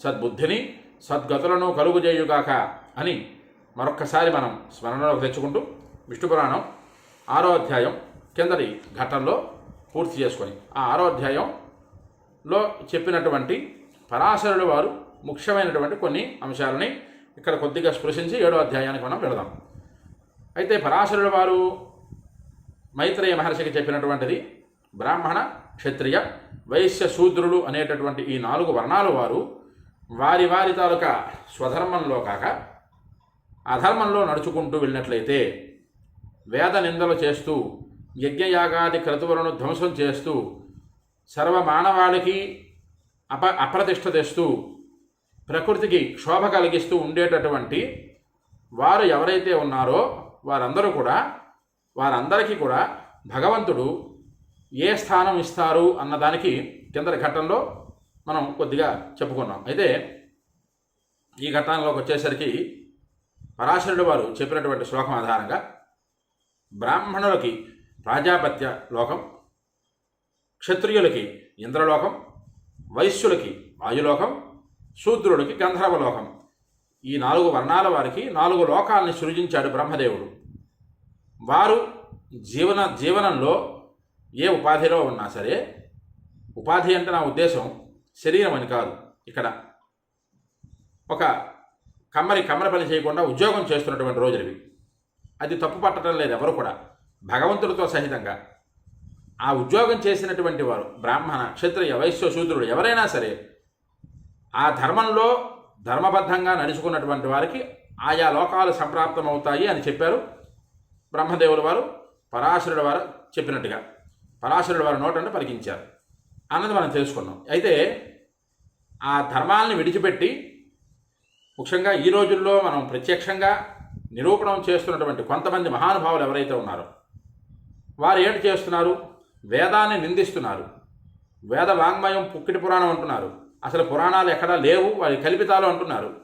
సద్బుద్ధిని సద్గతులను కలుగుజేయుగాక అని మరొక్కసారి మనం స్మరణలోకి తెచ్చుకుంటూ విష్ణు పురాణం ఆరో అధ్యాయం కిందటి ఘట్టంలో పూర్తి చేసుకొని ఆ ఆరో అధ్యాయంలో చెప్పినటువంటి పరాశరుడు వారు ముఖ్యమైనటువంటి కొన్ని అంశాలని ఇక్కడ కొద్దిగా స్పృశించి ఏడో అధ్యాయానికి మనం వెళదాం. అయితే పరాశరుడు వారు మైత్రేయ మహర్షికి చెప్పినటువంటిది బ్రాహ్మణ క్షత్రియ వైశ్య శూద్రులు అనేటటువంటి ఈ నాలుగు వర్ణాలు వారు వారి వారి తాలూకా స్వధర్మంలో కాక అధర్మంలో నడుచుకుంటూ వెళ్ళినట్లయితే వేద నిందలు చేస్తూ యజ్ఞయాగాది క్రతువులను ధ్వంసం చేస్తూ సర్వ మానవాళికి అప అప్రతిష్ట తెస్తూ ప్రకృతికి క్షోభ కలిగిస్తూ ఉండేటటువంటి వారు ఎవరైతే ఉన్నారో వారందరూ కూడా వారందరికీ కూడా భగవంతుడు ఏ స్థానం ఇస్తారు అన్నదానికి కింద ఘట్టంలో మనం కొద్దిగా చెప్పుకున్నాం. అయితే ఈ ఘట్టంలోకి వచ్చేసరికి పరాశరుడు వారు చెప్పినటువంటి శ్లోకం ఆధారంగా బ్రాహ్మణులకి ప్రాజాపత్య లోకం క్షత్రియులకి ఇంద్రలోకం వైశ్యులకి వాయులోకం శూద్రుడికి గంధర్వలోకం ఈ నాలుగు వర్ణాల వారికి నాలుగు లోకాలని సృజించాడు బ్రహ్మదేవుడు. వారు జీవన జీవనంలో ఏ ఉపాధిలో ఉన్నా సరే ఉపాధి అంటే నా ఉద్దేశం శరీరం అని కాదు. ఇక్కడ ఒక కమ్మరి కమ్మరి పని చేయకుండా ఉద్యోగం చేస్తున్నటువంటి రోజులవి అది తప్పు పట్టడం లేదు ఎవరు కూడా. భగవంతుడితో సహితంగా. ఆ ఉద్యోగం చేసినటువంటి వారు బ్రాహ్మణ క్షత్రియ వైశ్య శూద్రుడు ఎవరైనా సరే ఆ ధర్మంలో ధర్మబద్ధంగా నడుచుకున్నటువంటి వారికి ఆయా లోకాలు సంప్రాప్తమవుతాయి అని చెప్పారు బ్రహ్మదేవుల వారు పరాశరుడు వారు చెప్పినట్టుగా. పరాశరుడు వారి నోటను పలికించారు. అన్నది మనం తెలుసుకున్నాం. అయితే ఆ ధర్మాలను విడిచిపెట్టి ముఖ్యంగా ఈ రోజుల్లో మనం ప్రత్యక్షంగా నిరూపణం చేస్తున్నటువంటి కొంతమంది మహానుభావులు ఎవరైతే ఉన్నారో వారు ఏంటి చేస్తున్నారు? వేదాన్ని నిందిస్తున్నారు. వేద వాంగ్మయం పుక్కిటి పురాణం అంటున్నారు. అసలు పురాణాలు ఎక్కడా లేవు వారి కల్పితాలు అంటున్నారు.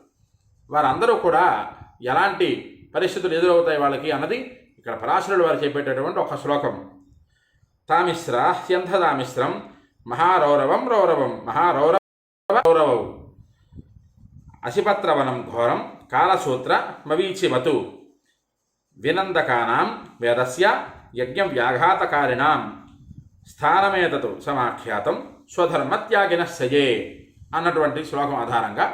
వారందరూ కూడా ఎలాంటి పరిస్థితులు ఎదురవుతాయి వాళ్ళకి అన్నది ఇక్కడ పరాశరుడు వారు చెప్పేటటువంటి ఒక శ్లోకం. తామిశ్ర హ్యంధదామిశ్రం మహారౌరవం రౌరవం మహారౌరవ రౌరవవు అశిపత్రవనం ఘోరం కాలసూత్ర మవీచిమతు. వినందకానాం వేదస్య యజ్ఞం వ్యాఘాతకారిణాం. స్థానమేతతు సమాఖ్యాతం స్వధర్మత్యాగిన సయే అన్నటువంటి శ్లోకం ఆధారంగా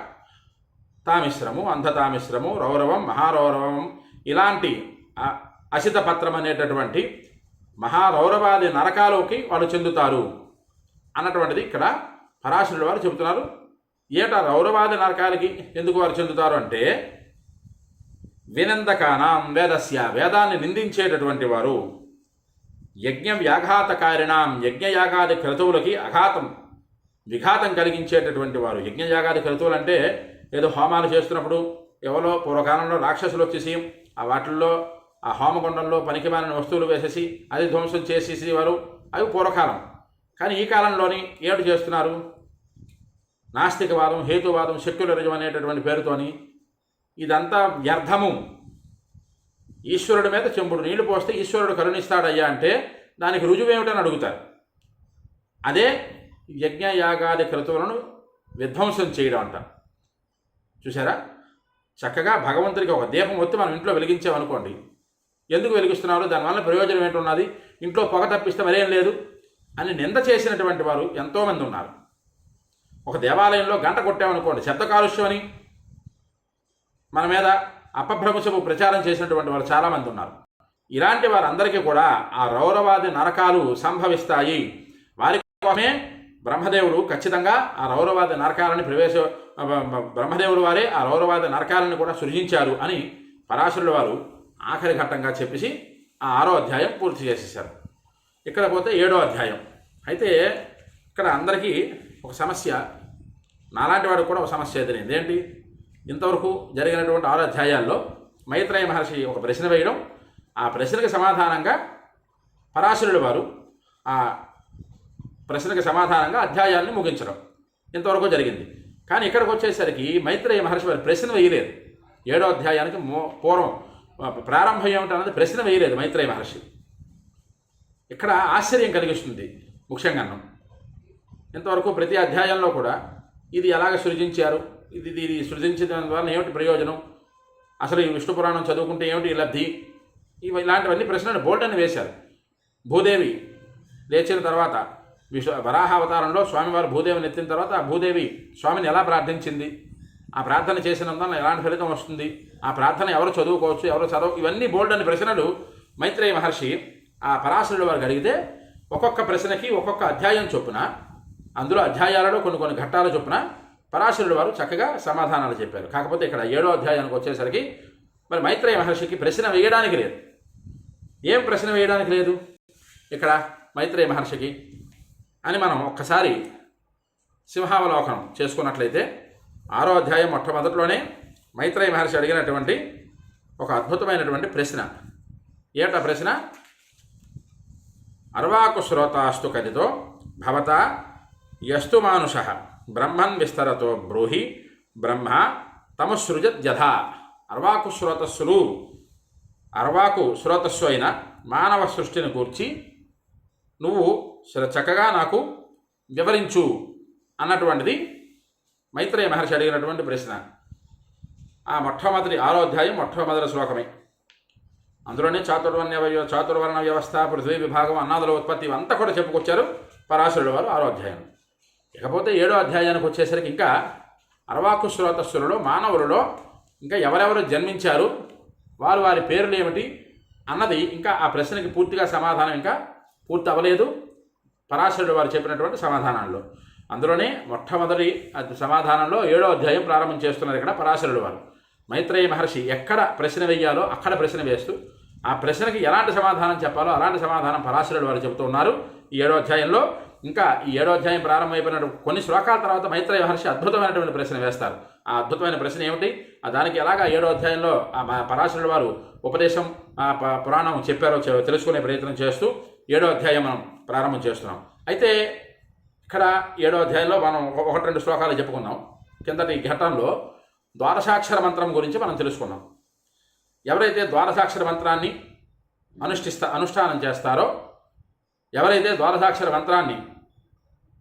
తామిశ్రము అంధతామిశ్రము రౌరవం మహారౌరవం ఇలాంటి అ- అసిత పత్రం అనేటటువంటి మహారౌరవాది నరకాలోకి వాళ్ళు చెందుతారు. అన్నటువంటిది ఇక్కడ పరాశరుడు వారు చెబుతున్నారు. ఏట రౌరవాది నరకాలకి ఎందుకు వారు చెందుతారు అంటే వినందకానాం వేదస్య వేదాన్ని నిందించేటటువంటి వారు యజ్ఞ వ్యాఘాతకారిణాం యజ్ఞయాగాది క్రతువులకి అఘాతం విఘాతం కలిగించేటటువంటి వారు. యజ్ఞయాగాది క్రతువులు అంటే ఏదో హోమాలు చేస్తున్నప్పుడు ఎవరో పూర్వకాలంలో రాక్షసులు వచ్చేసి ఆ వాటిల్లో ఆ హోమగుండంలో పనికిమాలిన వస్తువులు వేసేసి అది ధ్వంసం చేసేసి వారు. అవి పూర్వకాలం. కానీ ఈ కాలంలోని ఏడు చేస్తున్నారు? నాస్తికవాదం హేతువాదం సెక్యులరిజం అనేటటువంటి పేరుతోని ఇదంతా వ్యర్థము. ఈశ్వరుడి మీద చెంబుడు నీళ్ళు పోస్తే ఈశ్వరుడు కరుణిస్తాడయ్యా అంటే దానికి రుజువేమిటని అడుగుతారు. అదే యజ్ఞయాగాది క్రతువులను విధ్వంసం చేయడం అంట చూసారా చక్కగా భగవంతుడికి ఒక దీపం ఒత్తి మనం ఇంట్లో వెలిగించామనుకోండి. ఎందుకు వెలిగిస్తున్నారు? దానివల్ల ప్రయోజనం ఏంటున్నది ఇంట్లో పొగ తప్పిస్తే మరేం లేదు? అని నింద చేసినటువంటి వారు ఎంతోమంది ఉన్నారు. ఒక దేవాలయంలో గంట కొట్టామనుకోండి శబ్ద కాలుష్యం అని. మన మీద అపభ్రంశము ప్రచారం చేసినటువంటి వారు చాలామంది ఉన్నారు. ఇలాంటి వారందరికీ కూడా ఆ రౌరవాది నరకాలు సంభవిస్తాయి. వారి కోసమే బ్రహ్మదేవుడు ఖచ్చితంగా ఆ రౌరవాది నరకాలని ప్రవేశ బ్రహ్మదేవుడు వారే ఆ రౌరవాది నరకాలను కూడా సృజించారు అని పరాశరుల వారు ఆఖరి ఘట్టంగా చెప్పేసి ఆ ఆరో అధ్యాయం పూర్తి చేసేసారు ఇక్కడ పోతే ఏడో అధ్యాయం. అయితే ఇక్కడ అందరికీ ఒక సమస్య. నాలాంటి వాడికి కూడా ఒక సమస్య ఎదురైంది. ఏంటి? ఇంతవరకు జరిగినటువంటి ఆరు అధ్యాయాల్లో మైత్రేయ మహర్షి ఒక ప్రశ్న వేయడం. ఆ ప్రశ్నకి సమాధానంగా పరాశరుడు వారు ఆ ప్రశ్నకి సమాధానంగా అధ్యాయాన్ని ముగించడం. ఇంతవరకు జరిగింది. కానీ ఇక్కడికి వచ్చేసరికి మైత్రేయ మహర్షి వారి ప్రశ్న వేయలేదు. ఏడో అధ్యాయానికి మో పూర్వం ప్రారంభం ఏమిటన్నది ప్రశ్న వేయలేదు మైత్రేయ మహర్షి. ఇక్కడ ఆశ్చర్యం కలిగిస్తుంది ముఖ్యంగా ఇంతవరకు ప్రతి అధ్యాయంలో కూడా ఇది ఎలాగ సృజించారు? ఇది ఇది సృజించడం ద్వారా ఏమిటి ప్రయోజనం? అసలు ఈ విష్ణు పురాణం చదువుకుంటే ఏమిటి లబ్ధి? ఇవి ఇలాంటివన్నీ ప్రశ్నలు బోల్డని వేశారు. భూదేవి లేచిన తర్వాత విశ్వ వరాహావతారంలో స్వామివారు భూదేవిని ఎత్తిన తర్వాత ఆ భూదేవి స్వామిని ఎలా ప్రార్థించింది? ఆ ప్రార్థన చేసినందున ఎలాంటి ఫలితం వస్తుంది? ఆ ప్రార్థన ఎవరు చదువుకోవచ్చు? ఎవరు చదవ ఇవన్నీ బోల్డ్ అని ప్రశ్నలు మైత్రేయ మహర్షి ఆ పరాశరుల వారికి అడిగితే ఒక్కొక్క ప్రశ్నకి ఒక్కొక్క అధ్యాయం చొప్పున అందులో అధ్యాయాలలో కొన్ని కొన్ని ఘట్టాల చొప్పున పరాశరుల వారు చక్కగా సమాధానాలు చెప్పారు. కాకపోతే ఇక్కడ ఏడో అధ్యాయానికి వచ్చేసరికి మరి మైత్రేయ మహర్షికి ప్రశ్న వేయడానికి లేదు. ఏం ప్రశ్న వేయడానికి లేదు? ఇక్కడ మైత్రేయ మహర్షికి అని మనం ఒక్కసారి సింహావలోకనం చేసుకున్నట్లయితే ఆరో అధ్యాయం మొట్టమొదటిలోనే మైత్రేయ మహర్షి అడిగినటువంటి ఒక అద్భుతమైనటువంటి ప్రశ్న. ఏట ప్రశ్న? అర్వాకు శ్రోతాస్తు కదితో భవత యస్తు మానుష. బ్రహ్మన్ విస్తరతో బ్రూహి బ్రహ్మ తమసృజద్యథ అర్వాకు శ్రోతస్సులు అర్వాకు శ్రోతస్సు అయిన మానవ సృష్టిని కూర్చి నువ్వు చక్కగా నాకు వివరించు అన్నటువంటిది మైత్రేయ మహర్షి అడిగినటువంటి ప్రశ్న. ఆ మొట్టమొదటి ఆరోధ్యాయం మొట్టమొదటి శ్లోకమే. అందులోనే చాతుర్వర్ణ చాతుర్వర్ణ వ్యవస్థ పృథ్వీ విభాగం అన్నాదుల ఉత్పత్తి అంతా కూడా చెప్పుకొచ్చారు పరాశరుడు వారు ఆరో అధ్యాయం. ఇకపోతే ఏడో అధ్యాయానికి వచ్చేసరికి ఇంకా అరవాకు శ్రోతస్సులలో మానవులలో ఇంకా ఎవరెవరు జన్మించారు వారు వారి పేర్లు ఏమిటి అన్నది ఇంకా ఆ ప్రశ్నకి పూర్తిగా సమాధానం ఇంకా పూర్తి అవ్వలేదు పరాశరుడు వారు చెప్పినటువంటి సమాధానాల్లో. అందులోనే మొట్టమొదటి సమాధానంలో ఏడో అధ్యాయం ప్రారంభం చేస్తున్నారు ఇక్కడ పరాశరుడు వారు. మైత్రేయ మహర్షి ఎక్కడ ప్రశ్న వేయాలో అక్కడ ప్రశ్న వేస్తూ ఆ ప్రశ్నకి ఎలాంటి సమాధానం చెప్పాలో అలాంటి సమాధానం పరాశరుడు వారు చెబుతూ ఉన్నారు. ఈ ఏడో అధ్యాయంలో ఇంకా ఈ ఏడో అధ్యాయం ప్రారంభమైపోయిన కొన్ని శ్లోకాల తర్వాత మైత్రేయ మహర్షి అద్భుతమైనటువంటి ప్రశ్న వేస్తారు. ఆ అద్భుతమైన ప్రశ్న ఏమిటి? ఆ దానికి ఎలాగా ఏడో అధ్యాయంలో ఆ పరాశరుడు వారు ఉపదేశం పురాణం చెప్పారో తెలుసుకునే ప్రయత్నం చేస్తూ ఏడో అధ్యాయం మనం ప్రారంభం చేస్తున్నాం. అయితే ఇక్కడ ఏడో అధ్యాయంలో మనం ఒకటి రెండు శ్లోకాలు చెప్పుకున్నాం కిందటి ఘట్టంలో ద్వాదశాక్షర మంత్రం గురించి మనం తెలుసుకున్నాం. ఎవరైతే ద్వారసాక్షర మంత్రాన్ని అనుష్ఠిస్తా అనుష్ఠానం చేస్తారో ఎవరైతే ద్వారసాక్షర మంత్రాన్ని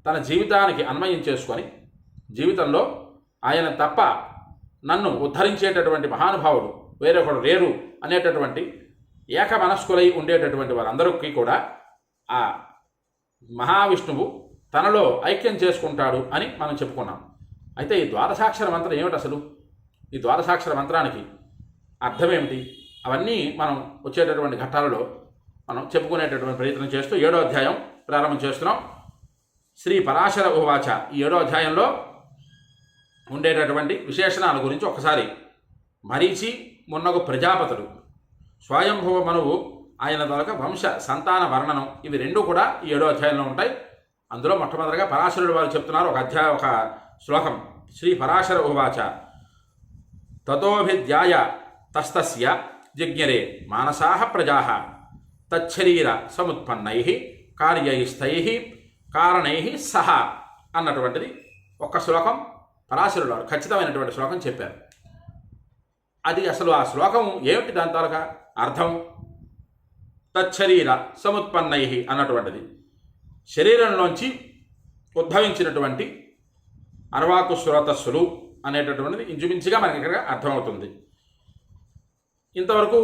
తన జీవితానికి అన్వయం చేసుకొని జీవితంలో ఆయన తప్ప నన్ను ఉద్ధరించేటటువంటి మహానుభావుడు వేరొకడు లేరు అనేటటువంటి ఏక మనస్కులై ఉండేటటువంటి వారందరికీ కూడా ఆ మహావిష్ణువు తనలో ఐక్యం చేసుకుంటాడు అని మనం చెప్పుకున్నాం. అయితే ఈ ద్వారసాక్షర మంత్రం ఏమిటి అసలు? ఈ ద్వారసాక్షర మంత్రానికి అర్థం ఏమిటి అవన్నీ మనం వచ్చేటటువంటి ఘట్టాలలో మనం చెప్పుకునేటటువంటి ప్రయత్నం చేస్తూ ఏడో అధ్యాయం ప్రారంభం చేస్తున్నాం. శ్రీ పరాశర ఉవాచ ఈ ఏడో అధ్యాయంలో ఉండేటటువంటి విశేషణాల గురించి ఒకసారి మరీచి మున్నగు ప్రజాపతుడు స్వయంభవ మనువు ఆయన తొలక వంశ సంతాన వర్ణనం ఇవి రెండు కూడా ఈ ఏడో అధ్యాయంలో ఉంటాయి. అందులో మొట్టమొదటిగా పరాశరుడు వారు చెప్తున్నారు ఒక అధ్యాయ ఒక శ్లోకం. శ్రీ పరాశర ఉవాచ తతోభిధ్యాయ తస్తస్య జిజ్ఞరే మానసా ప్రజా తచ్చరీర సముత్పన్నై కార్యైస్థై కారణై సహ అన్నటువంటిది ఒక శ్లోకం. పరాశరుడు ఖచ్చితమైనటువంటి శ్లోకం చెప్పారు. అది అసలు ఆ శ్లోకం ఏమిటి దాని తాలూకా అర్థం? తచ్చరీర సముత్పన్నై అన్నటువంటిది. శరీరంలోంచి ఉద్భవించినటువంటి అర్వాకు స్రోతస్సులు అనేటటువంటిది ఇంచుమించుగా మనకి ఇక్కడ అర్థమవుతుంది. ఇంతవరకు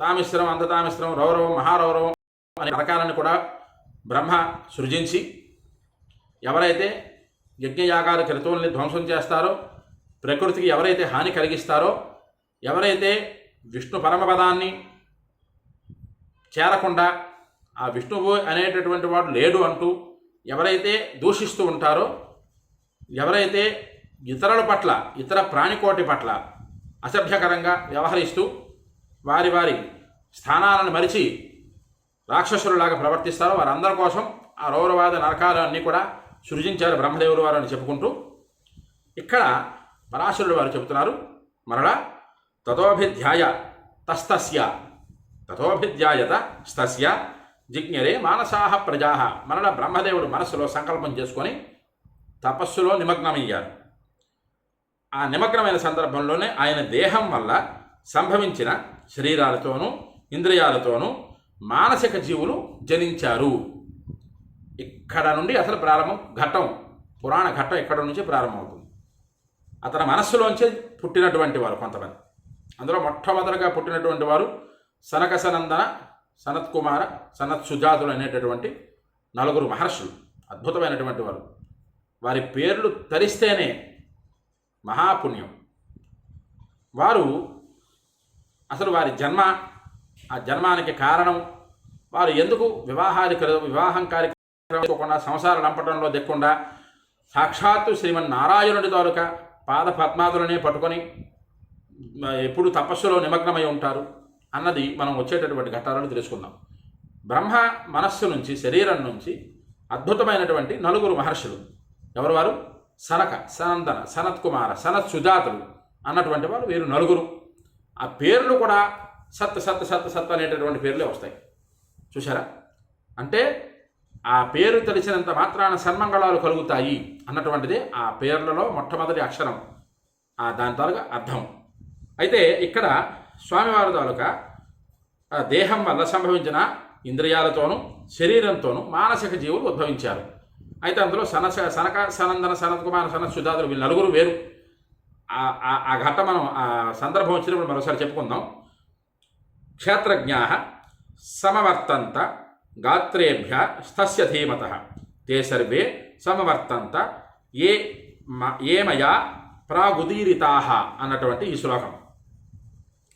తామిశ్రం అంధతామిశ్రం రౌరవం మహారౌరవం అనే పథకాలను కూడా బ్రహ్మ సృజించి ఎవరైతే యజ్ఞయాగాలు క్రతువుల్ని ధ్వంసం చేస్తారో ప్రకృతికి ఎవరైతే హాని కలిగిస్తారో ఎవరైతే విష్ణు పరమపదాన్ని చేరకుండా ఆ విష్ణువు అనేటటువంటి వాడు లేడు అంటూ ఎవరైతే దూషిస్తూ ఉంటారో ఎవరైతే ఇతరుల పట్ల ఇతర ప్రాణికోటి పట్ల అసభ్యకరంగా వ్యవహరిస్తూ వారి వారి స్థానాలను మరిచి రాక్షసులలాగా ప్రవర్తిస్తారో వారందరి కోసం ఆ రౌరవాద నరకాలు అన్నీ కూడా సృజించారు బ్రహ్మదేవుడు వారు అని చెప్పుకుంటూ ఇక్కడ పరాశరుడు వారు చెబుతున్నారు. మరలా తతోభిధ్యాయ తస్తస్య తథోభిధ్యాయత స్తస్య జిజ్ఞరే మానసాహ ప్రజా. మరల బ్రహ్మదేవుడు మనస్సులో సంకల్పం చేసుకొని తపస్సులో నిమగ్నమయ్యారు. ఆ నిమగ్నమైన సందర్భంలోనే ఆయన దేహం వల్ల సంభవించిన శరీరాలతోనూ ఇంద్రియాలతోనూ మానసిక జీవులు జనించారు. ఇక్కడ నుండి అసలు ప్రారంభం ఘట్టం పురాణ ఘట్టం ఇక్కడ నుంచి ప్రారంభమవుతుంది? అతని మనస్సులోంచి పుట్టినటువంటి వారు కొంతమంది. అందులో మొట్టమొదటిగా పుట్టినటువంటి వారు సనక సనందన సనత్ కుమార సనత్ సుజాతులు అనేటటువంటి నలుగురు మహర్షులు అద్భుతమైనటువంటి వారు. వారి పేర్లు తరిస్తేనే మహాపుణ్యం. వారు అసలు వారి జన్మ ఆ జన్మానికి కారణం వారు ఎందుకు వివాహాది వివాహం కార్యక్రమం చేసుకోకుండా సంసారం నంపటంలో దిక్కుండా సాక్షాత్తు శ్రీమన్నారాయణుడి తాలూకా పాద పద్మాదులనే పట్టుకొని ఎప్పుడు తపస్సులో నిమగ్నమై ఉంటారు అన్నది మనం వచ్చేటటువంటి ఘట్టాలను తెలుసుకుందాం. బ్రహ్మ మనస్సు నుంచి శరీరం నుంచి అద్భుతమైనటువంటి నలుగురు మహర్షులు. ఎవరు వారు? సనక సనందన సనత్ కుమార సనత్ సుజాతులు అన్నటువంటి వారు వీరు నలుగురు. ఆ పేర్లు కూడా సత్ సత్ సత్ సత్ అనేటటువంటి పేర్లే వస్తాయి. చూసారా అంటే ఆ పేరు తెలిసినంత మాత్రాన సన్మంగళాలు కలుగుతాయి అన్నటువంటిది ఆ పేర్లలో మొట్టమొదటి అక్షరం. ఆ దాని తాలూకా అర్థం. అయితే ఇక్కడ స్వామివారి తాలూకా దేహం వల్ల సంభవించిన ఇంద్రియాలతోనూ శరీరంతోనూ మానసిక జీవులు ఉద్భవించారు. అయితే అందులో సనస సనక సనందన సనత్ కుమార్ సనత్ సుధాదులు వీళ్ళు నలుగురు వేరు. ఆ- ఘట్ట మనం ఆ సందర్భం వచ్చినప్పుడు మరోసారి చెప్పుకుందాం. క్షేత్రజ్ఞా సమవర్తంత గాత్రేభ్య స్థస్య ధీమత. తే సర్వే సమవర్తంత ఏ ఏమయా ఏ మయా ప్రాగుదీరితా అన్నటువంటి ఈ శ్లోకం.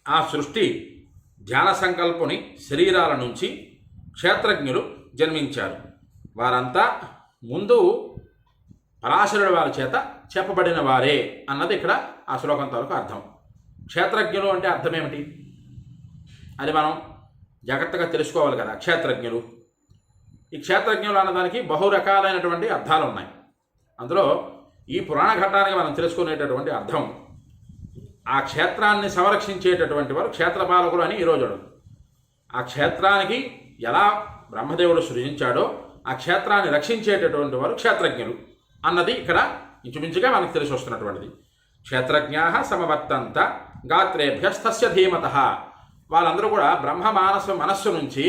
ఆ సృష్టి ధ్యాన సంకల్పుని శరీరాల నుంచి క్షేత్రజ్ఞులు జన్మించారు. వారంతా ముందు పరాశరుడు వారి చేత చెప్పబడిన వారే అన్నది ఇక్కడ ఆ శ్లోకం తాలూకు అర్థం. క్షేత్రజ్ఞులు అంటే అర్థం ఏమిటి? అది మనం జాగ్రత్తగా తెలుసుకోవాలి కదా క్షేత్రజ్ఞులు. ఈ క్షేత్రజ్ఞులు అన్నదానికి బహు రకాలైనటువంటి అర్థాలు ఉన్నాయి. అందులో ఈ పురాణ ఘట్టానికి మనం తెలుసుకునేటటువంటి అర్థం ఆ క్షేత్రాన్ని సంరక్షించేటటువంటి వారు క్షేత్రపాలకులు అని ఈరోజు ఆ క్షేత్రానికి ఎలా బ్రహ్మదేవుడు సృజించాడో ఆ క్షేత్రాన్ని రక్షించేటటువంటి వారు క్షేత్రజ్ఞులు. అన్నది ఇక్కడ ఇంచుమించుగా మనకు తెలిసి వస్తున్నటువంటిది. క్షేత్రజ్ఞా సమవర్తంత గాత్రేభ్యస్తస్య ధీమత. వాళ్ళందరూ కూడా బ్రహ్మ మానస మనస్సు నుంచి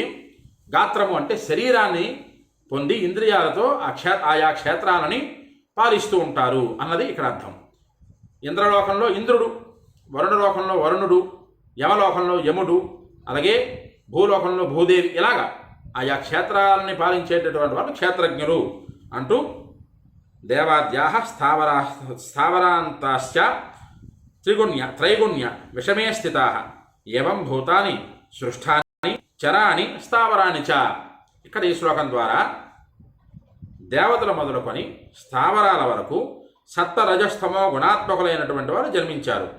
గాత్రము అంటే శరీరాన్ని పొంది ఇంద్రియాలతో ఆ క్షే ఆయా క్షేత్రాలని పాలిస్తూ ఉంటారు అన్నది ఇక్కడ అర్థం. ఇంద్రలోకంలో ఇంద్రుడు వరుణలోకంలో వరుణుడు యమలోకంలో యముడు అలాగే భూలోకంలో భూదేవి ఇలాగా ఆయా క్షేత్రాలని పాలించేటటువంటి వాళ్ళు క్షేత్రజ్ఞులు అంటూ దేవాద్యా స్థావరా స్థావరాంతాశ్చ త్రిగుణ్య త్రైగుణ్య విషమే స్థితా. ఏవం భూతాని సృష్టాని చరాని స్థావరాని చ. ఇక్కడ ఈ శ్లోకం ద్వారా దేవతలు మొదలుకొని స్థావరాల వరకు సప్త రజస్తమో గుణాత్మకులైనటువంటి వారు జన్మించారు.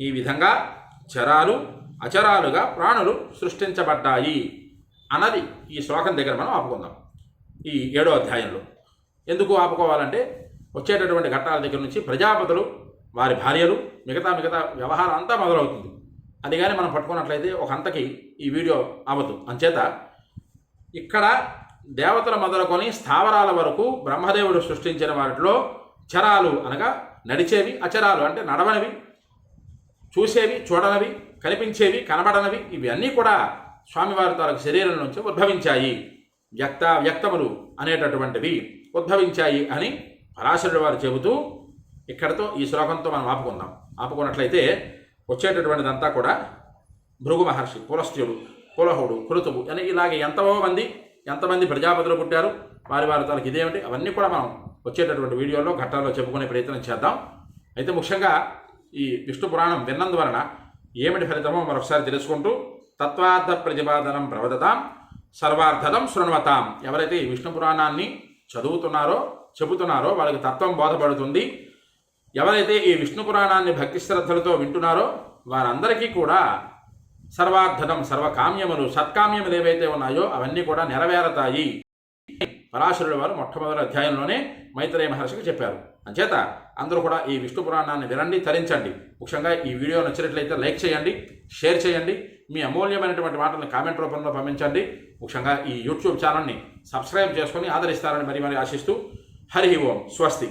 ఈ విధంగా చరాలు అచరాలుగా ప్రాణులు సృష్టించబడ్డాయి అన్నది ఈ శ్లోకం దగ్గర మనం ఆపుకుందాం. ఈ ఏడో అధ్యాయంలో. ఎందుకు ఆపుకోవాలంటే వచ్చేటటువంటి ఘట్టాల దగ్గర నుంచి ప్రజాపతులు వారి భార్యలు మిగతా మిగతా వ్యవహారం అంతా మొదలవుతుంది. అది కానీ మనం పట్టుకున్నట్లయితే ఒక అంతకి ఈ వీడియో అవ్వదు అంచేత ఇక్కడ దేవతల మొదలుకొని స్థావరాల వరకు బ్రహ్మదేవుడు సృష్టించిన వాటిలో చరాలు అనగా నడిచేవి అచరాలు అంటే నడవనివి చూసేవి చూడనవి కనిపించేవి కనబడనవి ఇవన్నీ కూడా స్వామివారి తాలకు శరీరం నుంచి ఉద్భవించాయి. వ్యక్త వ్యక్తములు అనేటటువంటివి. ఉద్భవించాయి అని పరాశరుడు వారు చెబుతూ ఇక్కడతో ఈ శ్లోకంతో మనం ఆపుకుందాం. ఆపుకున్నట్లయితే వచ్చేటటువంటిదంతా కూడా భృగు మహర్షి పులస్త్యుడు పులహుడు కృతువు అని ఇలాగే ఎంతో మంది ఎంతమంది ప్రజాపతులు పుట్టారు. వారి వారి తనకి ఇదేమిటి? అవన్నీ కూడా మనం వచ్చేటటువంటి వీడియోలో ఘట్టాల్లో చెప్పుకునే ప్రయత్నం చేద్దాం. అయితే ముఖ్యంగా ఈ విష్ణు పురాణం విన్నందువలన ఏమిటి ఫలితమో మరొకసారి తెలుసుకుంటూ తత్వార్థ ప్రతిపాదనం ప్రవదతాం సర్వార్థదం శృణ్వతాం. ఎవరైతే ఈ విష్ణు పురాణాన్ని చదువుతున్నారో చెబుతున్నారో వాళ్ళకి తత్వం బోధపడుతుంది. ఎవరైతే ఈ విష్ణు పురాణాన్ని భక్తి శ్రద్ధలతో వింటున్నారో వారందరికీ కూడా సర్వార్థనం సర్వకామ్యములు సత్కామ్యములు ఏవైతే ఉన్నాయో అవన్నీ కూడా నెరవేరతాయి. పరాశరుడు వారు మొట్టమొదటి అధ్యాయంలోనే మైత్రేయ మహర్షికి చెప్పారు. అంచేత అందరూ కూడా ఈ విష్ణు పురాణాన్ని వినండి తరించండి. ముఖ్యంగా ఈ వీడియో నచ్చినట్లయితే లైక్ చేయండి షేర్ చేయండి. మీ అమూల్యమైనటువంటి మాటలను కామెంట్ రూపంలో పంపించండి. ముఖ్యంగా ఈ యూట్యూబ్ ఛానల్ని సబ్స్క్రైబ్ చేసుకొని ఆదరిస్తారని మరి మరి ఆశిస్తూ హరి ఓం స్వస్తి.